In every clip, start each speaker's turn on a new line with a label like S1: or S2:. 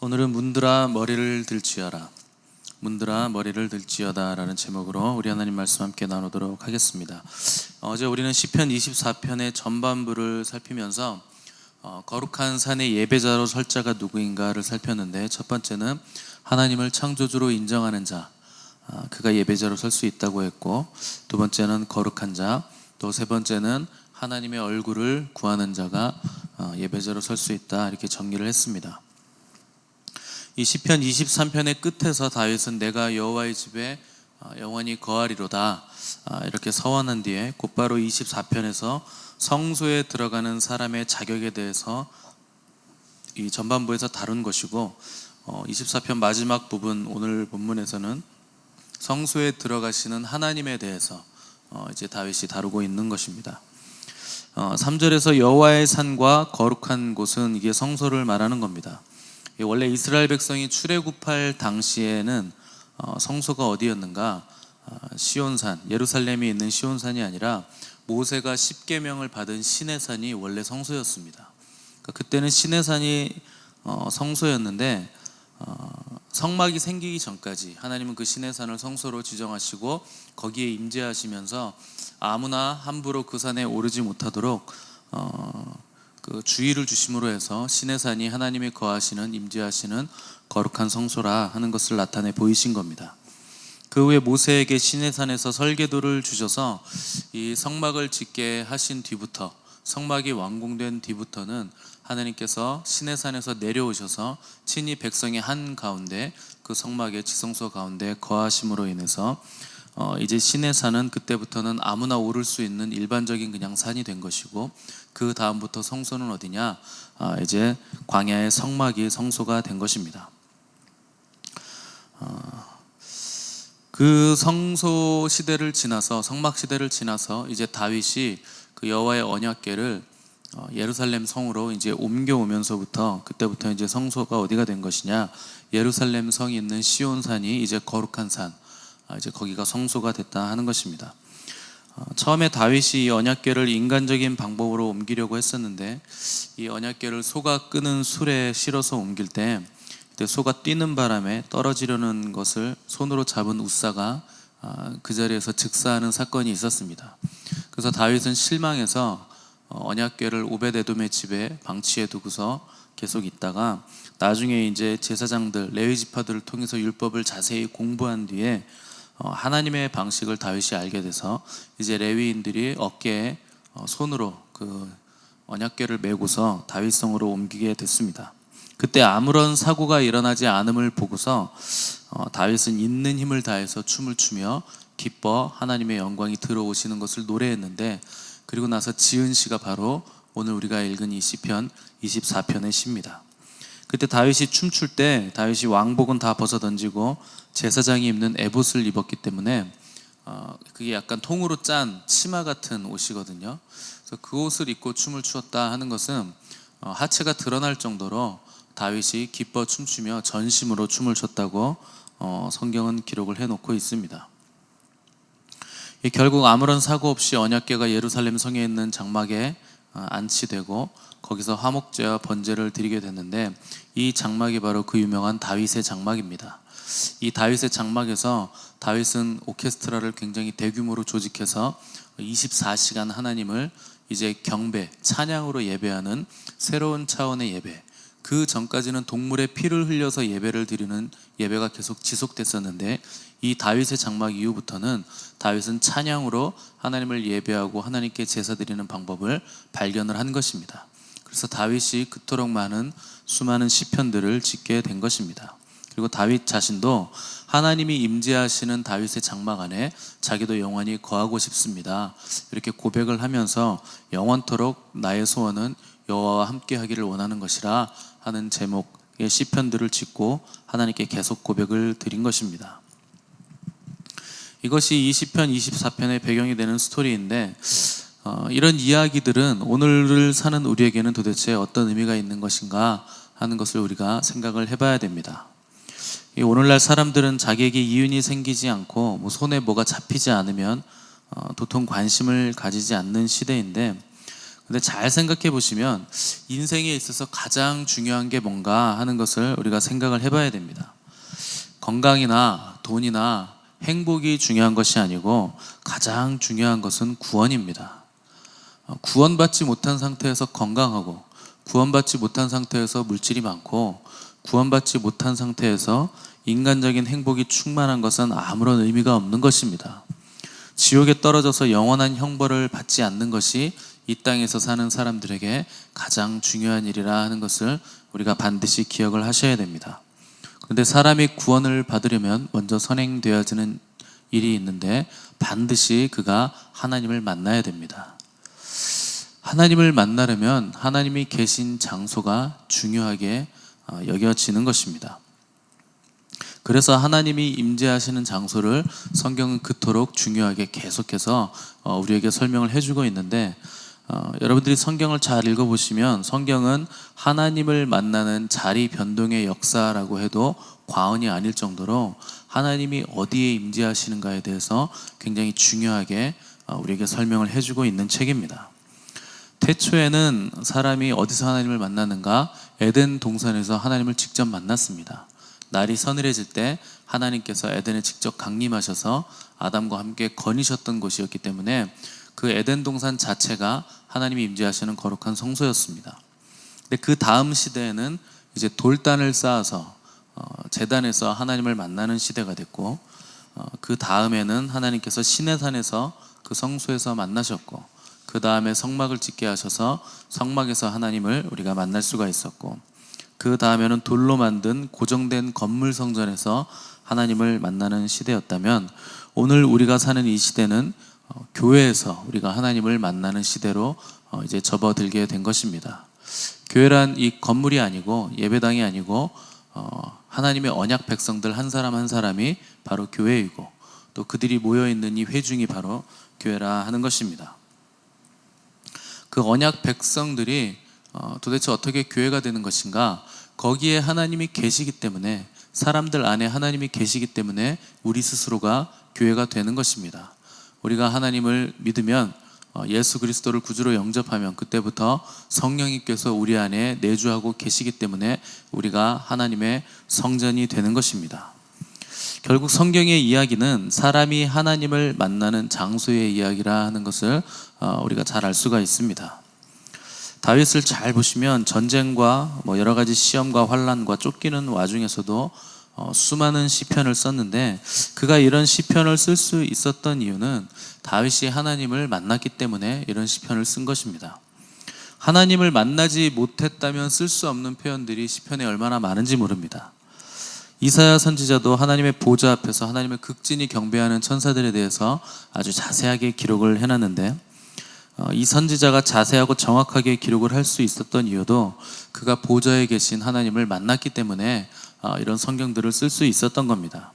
S1: 오늘은 문드라 머리를 들지어라. 문드라 머리를 들지어다라는 제목으로 우리 하나님 말씀 함께 나누도록 하겠습니다. 어제 우리는 시편 24편의 전반부를 살피면서 어, 거룩한 산의 예배자로 설 자가 누구인가를 살폈는데 첫 번째는 하나님을 창조주로 인정하는 자, 아, 그가 예배자로 설 수 있다고 했고 두 번째는 거룩한 자, 또 세 번째는 하나님의 얼굴을 구하는 자가 어, 예배자로 설 수 있다 이렇게 정리를 했습니다. 이 시편 23편의 끝에서 다윗은 내가 여호와의 집에 어, 영원히 거하리로다 아, 이렇게 서원한 뒤에 곧바로 24편에서 성소에 들어가는 사람의 자격에 대해서 이 전반부에서 다룬 것이고 24편 마지막 부분 오늘 본문에서는 성소에 들어가시는 하나님에 대해서 어, 이제 다윗이 다루고 있는 것입니다. 3절에서 여호와의 산과 거룩한 곳은 이게 성소를 말하는 겁니다. 원래 이스라엘 백성이 출애굽할 당시에는 어, 성소가 어디였는가? 아, 시온산, 예루살렘이 있는 시온산이 아니라 모세가 십계명을 받은 시내산이 원래 성소였습니다. 그러니까 그때는 시내산이 어, 성소였는데 어, 성막이 생기기 전까지 하나님은 그 시내산을 성소로 지정하시고 거기에 임재하시면서 아무나 함부로 그 산에 오르지 못하도록 어, 그 주의를 주심으로 해서 시내산이 하나님이 거하시는 임재하시는 거룩한 성소라 하는 것을 나타내 보이신 겁니다. 그 후에 모세에게 시내산에서 설계도를 주셔서 이 성막을 짓게 하신 뒤부터 성막이 완공된 뒤부터는 하나님께서 시내산에서 내려오셔서 친히 백성의 한 가운데 그 성막의 지성소 가운데 거하심으로 인해서 어, 이제 시내산은 그때부터는 아무나 오를 수 있는 일반적인 그냥 산이 된 것이고 그 다음부터 성소는 어디냐? 아, 이제 광야의 성막이 성소가 된 것입니다. 어, 그 성소 시대를 지나서 성막 시대를 지나서 이제 다윗이 그 여호와의 언약궤를 어, 예루살렘 성으로 이제 옮겨오면서부터 그때부터 이제 성소가 어디가 된 것이냐 예루살렘 성이 있는 시온산이 이제 거룩한 산 아, 이제 거기가 성소가 됐다 하는 것입니다. 어, 처음에 다윗이 이 언약궤를 인간적인 방법으로 옮기려고 했었는데 이 언약궤를 소가 끄는 술에 실어서 옮길 때 소가 뛰는 바람에 떨어지려는 것을 손으로 잡은 우사가 아, 그 자리에서 즉사하는 사건이 있었습니다. 그래서 다윗은 실망해서 어, 언약궤를 오베데돔의 집에 방치해 두고서 계속 있다가 나중에 이제 제사장들 레위 지파들을 통해서 율법을 자세히 공부한 뒤에 어, 하나님의 방식을 다윗이 알게 돼서 이제 레위인들이 어깨에 어, 손으로 그 언약궤를 메고서 다윗성으로 옮기게 됐습니다. 그때 아무런 사고가 일어나지 않음을 보고서 어, 다윗은 있는 힘을 다해서 춤을 추며 기뻐 하나님의 영광이 들어오시는 것을 노래했는데 그리고 나서 지은 시가 바로 오늘 우리가 읽은 이 시편 24편의 시입니다. 그때 다윗이 춤출 때 다윗이 왕복은 다 벗어 던지고 제사장이 입는 에봇을 입었기 때문에 어, 그게 약간 통으로 짠 치마 같은 옷이거든요. 그래서 그 옷을 입고 춤을 추었다 하는 것은 어, 하체가 드러날 정도로 다윗이 기뻐 춤추며 전심으로 춤을 췄다고 어, 성경은 기록을 해놓고 있습니다. 결국 아무런 사고 없이 언약궤가 예루살렘 성에 있는 장막에 어, 안치되고 거기서 화목제와 번제를 드리게 됐는데 이 장막이 바로 그 유명한 다윗의 장막입니다. 이 다윗의 장막에서 다윗은 오케스트라를 굉장히 대규모로 조직해서 24시간 하나님을 이제 경배, 찬양으로 예배하는 새로운 차원의 예배. 그 전까지는 동물의 피를 흘려서 예배를 드리는 예배가 계속 지속됐었는데 이 다윗의 장막 이후부터는 다윗은 찬양으로 하나님을 예배하고 하나님께 제사 드리는 방법을 발견을 한 것입니다. 그래서 다윗이 그토록 많은 수많은 시편들을 짓게 된 것입니다. 그리고 다윗 자신도 하나님이 임재하시는 다윗의 장막 안에 자기도 영원히 거하고 싶습니다. 이렇게 고백을 하면서 영원토록 나의 소원은 여호와와 함께 하기를 원하는 것이라 하는 제목의 시편들을 짓고 하나님께 계속 고백을 드린 것입니다. 이것이 20편, 24편의 배경이 되는 스토리인데 어, 이런 이야기들은 오늘을 사는 우리에게는 도대체 어떤 의미가 있는 것인가 하는 것을 우리가 생각을 해봐야 됩니다. 오늘날 사람들은 자기에게 이윤이 생기지 않고 뭐 손에 뭐가 잡히지 않으면 어, 도통 관심을 가지지 않는 시대인데 근데 잘 생각해 보시면 인생에 있어서 가장 중요한 게 뭔가 하는 것을 우리가 생각을 해봐야 됩니다. 건강이나 돈이나 행복이 중요한 것이 아니고 가장 중요한 것은 구원입니다. 어, 구원받지 못한 상태에서 건강하고 구원받지 못한 상태에서 물질이 많고 구원받지 못한 상태에서 인간적인 행복이 충만한 것은 아무런 의미가 없는 것입니다. 지옥에 떨어져서 영원한 형벌을 받지 않는 것이 이 땅에서 사는 사람들에게 가장 중요한 일이라 하는 것을 우리가 반드시 기억을 하셔야 됩니다. 그런데 사람이 구원을 받으려면 먼저 선행되어지는 일이 있는데 반드시 그가 하나님을 만나야 됩니다. 하나님을 만나려면 하나님이 계신 장소가 중요하게 어, 여겨지는 것입니다. 그래서 하나님이 임재하시는 장소를 성경은 그토록 중요하게 계속해서 어, 우리에게 설명을 해주고 있는데 어, 여러분들이 성경을 잘 읽어보시면 성경은 하나님을 만나는 자리 변동의 역사라고 해도 과언이 아닐 정도로 하나님이 어디에 임재하시는가에 대해서 굉장히 중요하게 어, 우리에게 설명을 해주고 있는 책입니다. 태초에는 사람이 어디서 하나님을 만나는가? 에덴 동산에서 하나님을 직접 만났습니다. 날이 서늘해질 때 하나님께서 에덴에 직접 강림하셔서 아담과 함께 거니셨던 곳이었기 때문에 그 에덴 동산 자체가 하나님이 임재하시는 거룩한 성소였습니다. 근데 그 다음 시대에는 이제 돌단을 쌓아서 어, 재단에서 하나님을 만나는 시대가 됐고 어, 그 다음에는 하나님께서 시내산에서 그 성소에서 만나셨고 그 다음에 성막을 짓게 하셔서 성막에서 하나님을 우리가 만날 수가 있었고 그 다음에는 돌로 만든 고정된 건물 성전에서 하나님을 만나는 시대였다면 오늘 우리가 사는 이 시대는 어, 교회에서 우리가 하나님을 만나는 시대로 어, 이제 접어들게 된 것입니다. 교회란 이 건물이 아니고 예배당이 아니고 어, 하나님의 언약 백성들 한 사람 한 사람이 바로 교회이고 또 그들이 모여 있는 이 회중이 바로 교회라 하는 것입니다. 그 언약 백성들이 어, 도대체 어떻게 교회가 되는 것인가? 거기에 하나님이 계시기 때문에 사람들 안에 하나님이 계시기 때문에 우리 스스로가 교회가 되는 것입니다. 우리가 하나님을 믿으면 어, 예수 그리스도를 구주로 영접하면 그때부터 성령님께서 우리 안에 내주하고 계시기 때문에 우리가 하나님의 성전이 되는 것입니다. 결국 성경의 이야기는 사람이 하나님을 만나는 장소의 이야기라 하는 것을 어, 우리가 잘 알 수가 있습니다. 다윗을 잘 보시면 전쟁과 뭐 여러 가지 시험과 환란과 쫓기는 와중에서도 어, 수많은 시편을 썼는데 그가 이런 시편을 쓸 수 있었던 이유는 다윗이 하나님을 만났기 때문에 이런 시편을 쓴 것입니다. 하나님을 만나지 못했다면 쓸 수 없는 표현들이 시편에 얼마나 많은지 모릅니다. 이사야 선지자도 하나님의 보좌 앞에서 하나님의 극진히 경배하는 천사들에 대해서 아주 자세하게 기록을 해놨는데 어, 이 선지자가 자세하고 정확하게 기록을 할 수 있었던 이유도 그가 보좌에 계신 하나님을 만났기 때문에 어, 이런 성경들을 쓸 수 있었던 겁니다.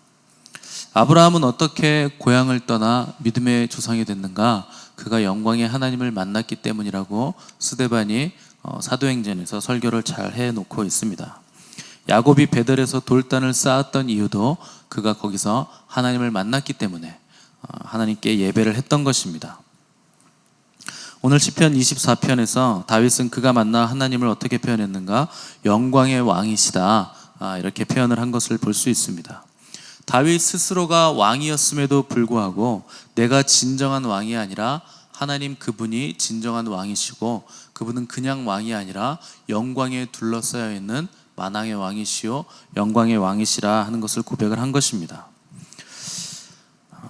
S1: 아브라함은 어떻게 고향을 떠나 믿음의 조상이 됐는가? 그가 영광의 하나님을 만났기 때문이라고 스데반이 어, 사도행전에서 설교를 잘 해놓고 있습니다. 야곱이 베델에서 돌단을 쌓았던 이유도 그가 거기서 하나님을 만났기 때문에 하나님께 예배를 했던 것입니다. 오늘 시편 24편에서 다윗은 그가 만나 하나님을 어떻게 표현했는가? 영광의 왕이시다. 아, 이렇게 표현을 한 것을 볼 수 있습니다. 다윗 스스로가 왕이었음에도 불구하고 내가 진정한 왕이 아니라 하나님 그분이 진정한 왕이시고 그분은 그냥 왕이 아니라 영광에 둘러싸여 있는 만왕의 왕이시요 영광의 왕이시라 하는 것을 고백을 한 것입니다.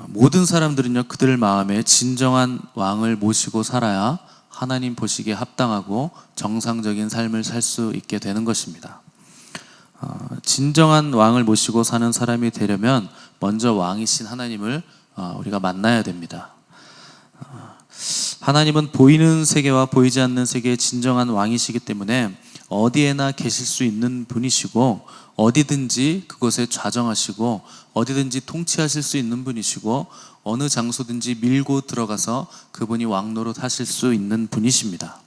S1: 모든 사람들은요 그들 마음에 진정한 왕을 모시고 살아야 하나님 보시기에 합당하고 정상적인 삶을 살 수 있게 되는 것입니다. 어, 진정한 왕을 모시고 사는 사람이 되려면 먼저 왕이신 하나님을 어, 우리가 만나야 됩니다. 어, 하나님은 보이는 세계와 보이지 않는 세계의 진정한 왕이시기 때문에 어디에나 계실 수 있는 분이시고 어디든지 그곳에 좌정하시고 어디든지 통치하실 수 있는 분이시고 어느 장소든지 밀고 들어가서 그분이 왕노릇 하실 수 있는 분이십니다.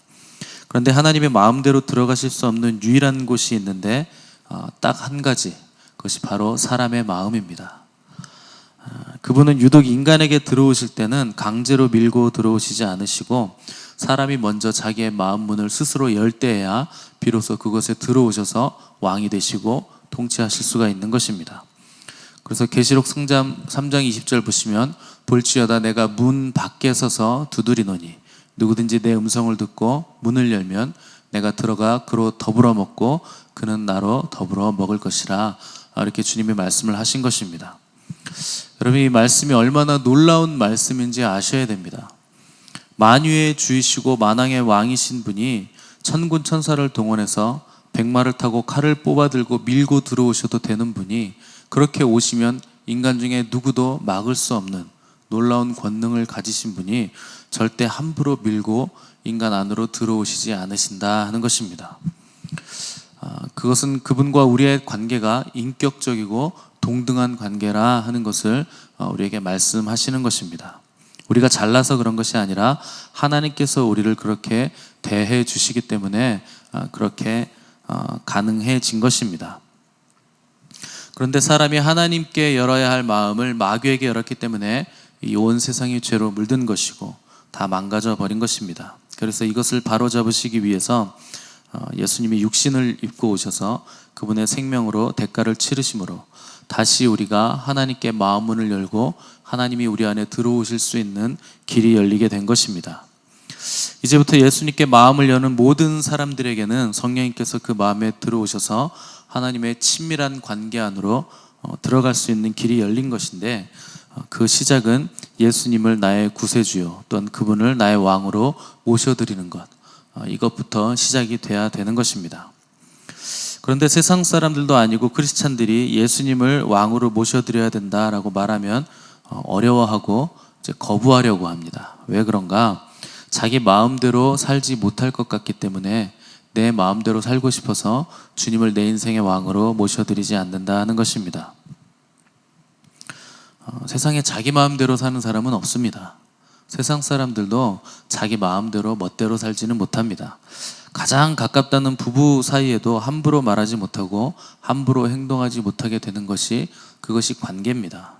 S1: 그런데 하나님의 마음대로 들어가실 수 없는 유일한 곳이 있는데 어, 딱 한 가지 그것이 바로 사람의 마음입니다. 어, 그분은 유독 인간에게 들어오실 때는 강제로 밀고 들어오시지 않으시고 사람이 먼저 자기의 마음 문을 스스로 열 때에야 비로소 그곳에 들어오셔서 왕이 되시고 통치하실 수가 있는 것입니다. 그래서 계시록 성장 3장 20절 보시면 볼지어다 내가 문 밖에 서서 두드리노니 누구든지 내 음성을 듣고 문을 열면 내가 들어가 그로 더불어 먹고 그는 나로 더불어 먹을 것이라 이렇게 주님이 말씀을 하신 것입니다. 여러분 이 말씀이 얼마나 놀라운 말씀인지 아셔야 됩니다. 만유의 주이시고 만왕의 왕이신 분이 천군 천사를 동원해서 백마를 타고 칼을 뽑아 들고 밀고 들어오셔도 되는 분이 그렇게 오시면 인간 중에 누구도 막을 수 없는 놀라운 권능을 가지신 분이 절대 함부로 밀고 인간 안으로 들어오시지 않으신다 하는 것입니다. 아, 그것은 그분과 우리의 관계가 인격적이고 동등한 관계라 하는 것을 어, 우리에게 말씀하시는 것입니다. 우리가 잘나서 그런 것이 아니라 하나님께서 우리를 그렇게 대해 주시기 때문에 아, 그렇게 어, 가능해진 것입니다. 그런데 사람이 하나님께 열어야 할 마음을 마귀에게 열었기 때문에 이 온 세상이 죄로 물든 것이고 다 망가져 버린 것입니다. 그래서 이것을 바로 잡으시기 위해서 어, 예수님이 육신을 입고 오셔서 그분의 생명으로 대가를 치르심으로 다시 우리가 하나님께 마음문을 열고 하나님이 우리 안에 들어오실 수 있는 길이 열리게 된 것입니다. 이제부터 예수님께 마음을 여는 모든 사람들에게는 성령님께서 그 마음에 들어오셔서 하나님의 친밀한 관계 안으로 어, 들어갈 수 있는 길이 열린 것인데 어, 그 시작은 예수님을 나의 구세주요 또는 그분을 나의 왕으로 모셔드리는 것 어, 이것부터 시작이 돼야 되는 것입니다. 그런데 세상 사람들도 아니고 크리스찬들이 예수님을 왕으로 모셔드려야 된다라고 말하면 어, 어려워하고 거부하려고 합니다. 왜 그런가? 자기 마음대로 살지 못할 것 같기 때문에 내 마음대로 살고 싶어서 주님을 내 인생의 왕으로 모셔드리지 않는다는 것입니다. 어, 세상에 자기 마음대로 사는 사람은 없습니다. 세상 사람들도 자기 마음대로 멋대로 살지는 못합니다. 가장 가깝다는 부부 사이에도 함부로 말하지 못하고 함부로 행동하지 못하게 되는 것이 그것이 관계입니다.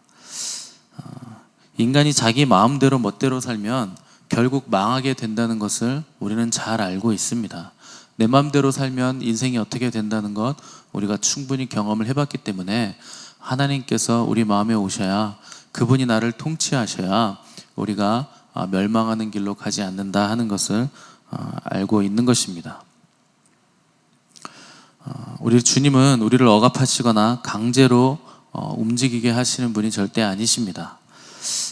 S1: 어, 인간이 자기 마음대로 멋대로 살면 결국 망하게 된다는 것을 우리는 잘 알고 있습니다. 내 마음대로 살면 인생이 어떻게 된다는 것 우리가 충분히 경험을 해봤기 때문에 하나님께서 우리 마음에 오셔야 그분이 나를 통치하셔야 우리가 아, 멸망하는 길로 가지 않는다 하는 것을 아, 알고 있는 것입니다. 아, 우리 주님은 우리를 억압하시거나 강제로 어, 움직이게 하시는 분이 절대 아니십니다.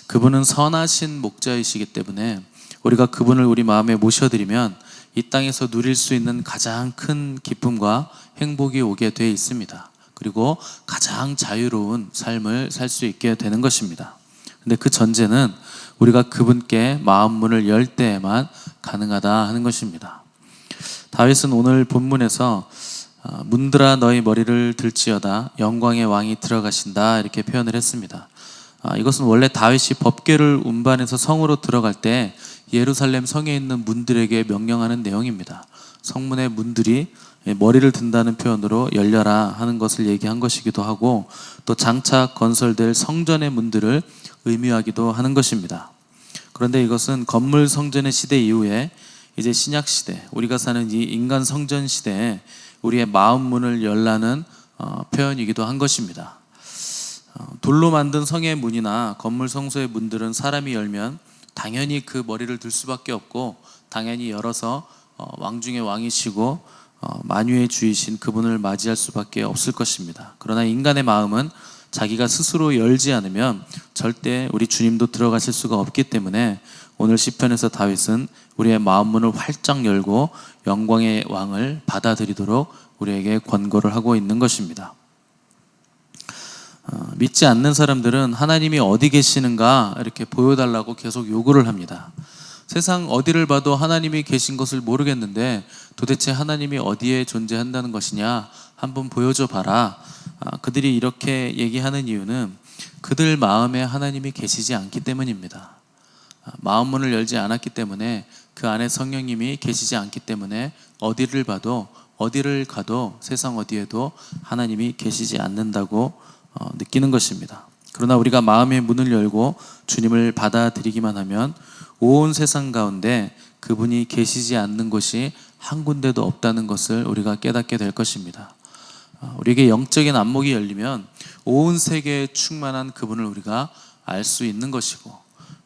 S1: 그분은 선하신 목자이시기 때문에 우리가 그분을 우리 마음에 모셔드리면 이 땅에서 누릴 수 있는 가장 큰 기쁨과 행복이 오게 돼 있습니다. 그리고 가장 자유로운 삶을 살 수 있게 되는 것입니다. 근데 그 전제는 우리가 그분께 마음 문을 열 때에만 가능하다 하는 것입니다. 다윗은 오늘 본문에서 어, 문들아 너희 머리를 들지어다 영광의 왕이 들어가신다 이렇게 표현을 했습니다. 아, 이것은 원래 다윗이 법궤를 운반해서 성으로 들어갈 때 예루살렘 성에 있는 문들에게 명령하는 내용입니다. 성문의 문들이 머리를 든다는 표현으로 열려라 하는 것을 얘기한 것이기도 하고 또 장차 건설될 성전의 문들을 의미하기도 하는 것입니다. 그런데 이것은 건물 성전의 시대 이후에 이제 신약 시대 우리가 사는 이 인간 성전 시대에 우리의 마음 문을 열라는 어, 표현이기도 한 것입니다. 어, 돌로 만든 성의 문이나 건물 성소의 문들은 사람이 열면 당연히 그 머리를 들 수밖에 없고 당연히 열어서 어, 왕 중의 왕이시고 어, 만유의 주이신 그분을 맞이할 수밖에 없을 것입니다. 그러나 인간의 마음은 자기가 스스로 열지 않으면 절대 우리 주님도 들어가실 수가 없기 때문에 오늘 시편에서 다윗은 우리의 마음 문을 활짝 열고 영광의 왕을 받아들이도록 우리에게 권고를 하고 있는 것입니다. 어, 믿지 않는 사람들은 하나님이 어디 계시는가 이렇게 보여달라고 계속 요구를 합니다. 세상 어디를 봐도 하나님이 계신 것을 모르겠는데 도대체 하나님이 어디에 존재한다는 것이냐 한번 보여줘 봐라. 아, 그들이 이렇게 얘기하는 이유는 그들 마음에 하나님이 계시지 않기 때문입니다. 아, 마음 문을 열지 않았기 때문에 그 안에 성령님이 계시지 않기 때문에 어디를 봐도 어디를 가도 세상 어디에도 하나님이 계시지 않는다고 어, 느끼는 것입니다. 그러나 우리가 마음의 문을 열고 주님을 받아들이기만 하면 온 세상 가운데 그분이 계시지 않는 곳이 한 군데도 없다는 것을 우리가 깨닫게 될 것입니다. 어, 우리에게 영적인 안목이 열리면 온 세계에 충만한 그분을 우리가 알 수 있는 것이고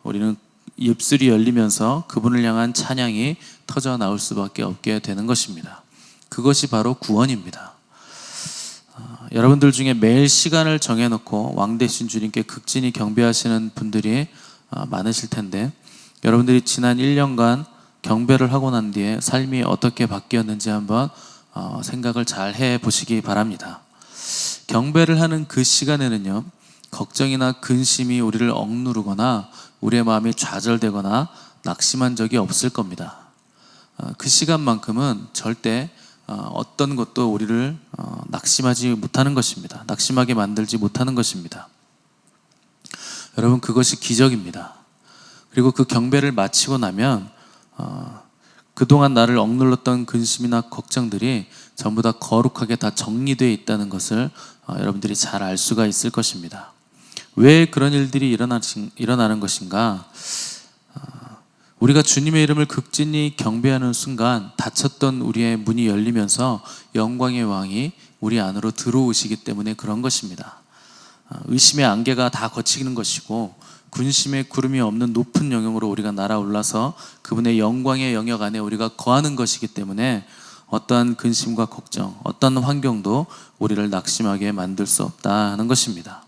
S1: 우리는 입술이 열리면서 그분을 향한 찬양이 터져 나올 수밖에 없게 되는 것입니다. 그것이 바로 구원입니다. 어, 여러분들 중에 매일 시간을 정해놓고 왕 대신 주님께 극진히 경배하시는 분들이 어, 많으실 텐데 여러분들이 지난 1년간 경배를 하고 난 뒤에 삶이 어떻게 바뀌었는지 한번 어, 생각을 잘 해 보시기 바랍니다. 경배를 하는 그 시간에는요, 걱정이나 근심이 우리를 억누르거나 우리의 마음이 좌절되거나 낙심한 적이 없을 겁니다. 어, 그 시간만큼은 절대 어, 어떤 것도 우리를 어, 낙심하지 못하는 것입니다. 낙심하게 만들지 못하는 것입니다. 여러분 그것이 기적입니다. 그리고 그 경배를 마치고 나면 어, 그동안 나를 억눌렀던 근심이나 걱정들이 전부 다 거룩하게 다 정리되어 있다는 것을 어, 여러분들이 잘 알 수가 있을 것입니다. 왜 그런 일들이 일어나는 것인가? 어, 우리가 주님의 이름을 극진히 경배하는 순간 닫혔던 우리의 문이 열리면서 영광의 왕이 우리 안으로 들어오시기 때문에 그런 것입니다. 어, 의심의 안개가 다 거치는 것이고 군심의 구름이 없는 높은 영역으로 우리가 날아올라서 그분의 영광의 영역 안에 우리가 거하는 것이기 때문에 어떠한 근심과 걱정, 어떠한 환경도 우리를 낙심하게 만들 수 없다 하는 것입니다.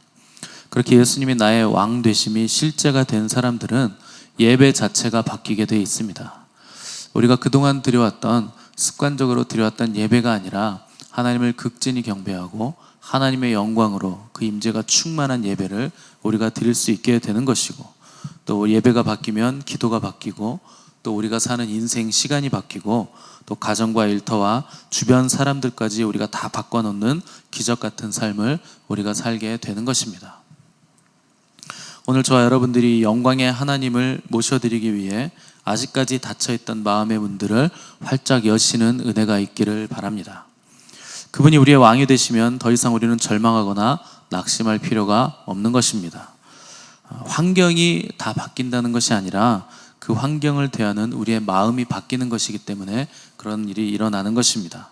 S1: 그렇게 예수님이 나의 왕 되심이 실제가 된 사람들은 예배 자체가 바뀌게 되어 있습니다. 우리가 그동안 드려왔던 습관적으로 드려왔던 예배가 아니라 하나님을 극진히 경배하고 하나님의 영광으로 그 임재가 충만한 예배를 우리가 드릴 수 있게 되는 것이고 또 예배가 바뀌면 기도가 바뀌고 또 우리가 사는 인생 시간이 바뀌고 또 가정과 일터와 주변 사람들까지 우리가 다 바꿔놓는 기적 같은 삶을 우리가 살게 되는 것입니다. 오늘 저와 여러분들이 영광의 하나님을 모셔드리기 위해 아직까지 닫혀있던 마음의 문들을 활짝 여시는 은혜가 있기를 바랍니다. 그분이 우리의 왕이 되시면 더 이상 우리는 절망하거나 낙심할 필요가 없는 것입니다. 어, 환경이 다 바뀐다는 것이 아니라 그 환경을 대하는 우리의 마음이 바뀌는 것이기 때문에 그런 일이 일어나는 것입니다.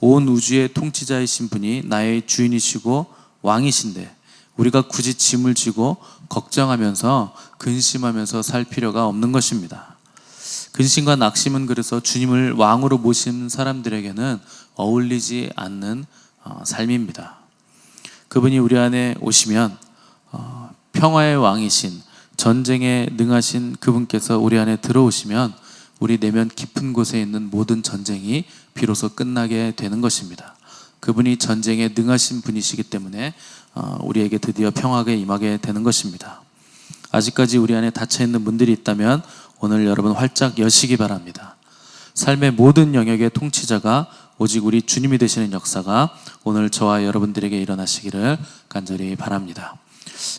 S1: 온 우주의 통치자이신 분이 나의 주인이시고 왕이신데 우리가 굳이 짐을 지고 걱정하면서 근심하면서 살 필요가 없는 것입니다. 근심과 낙심은 그래서 주님을 왕으로 모신 사람들에게는 어울리지 않는 어, 삶입니다. 그분이 우리 안에 오시면 어, 평화의 왕이신 전쟁에 능하신 그분께서 우리 안에 들어오시면 우리 내면 깊은 곳에 있는 모든 전쟁이 비로소 끝나게 되는 것입니다. 그분이 전쟁에 능하신 분이시기 때문에 어, 우리에게 드디어 평화가 임하게 되는 것입니다. 아직까지 우리 안에 닫혀 있는 문들이 있다면 오늘 여러분 활짝 여시기 바랍니다. 삶의 모든 영역의 통치자가 오직 우리 주님이 되시는 역사가 오늘 저와 여러분들에게 일어나시기를 간절히 바랍니다.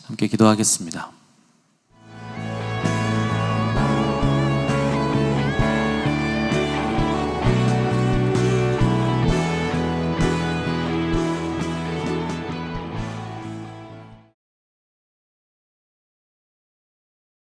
S1: 함께 기도하겠습니다.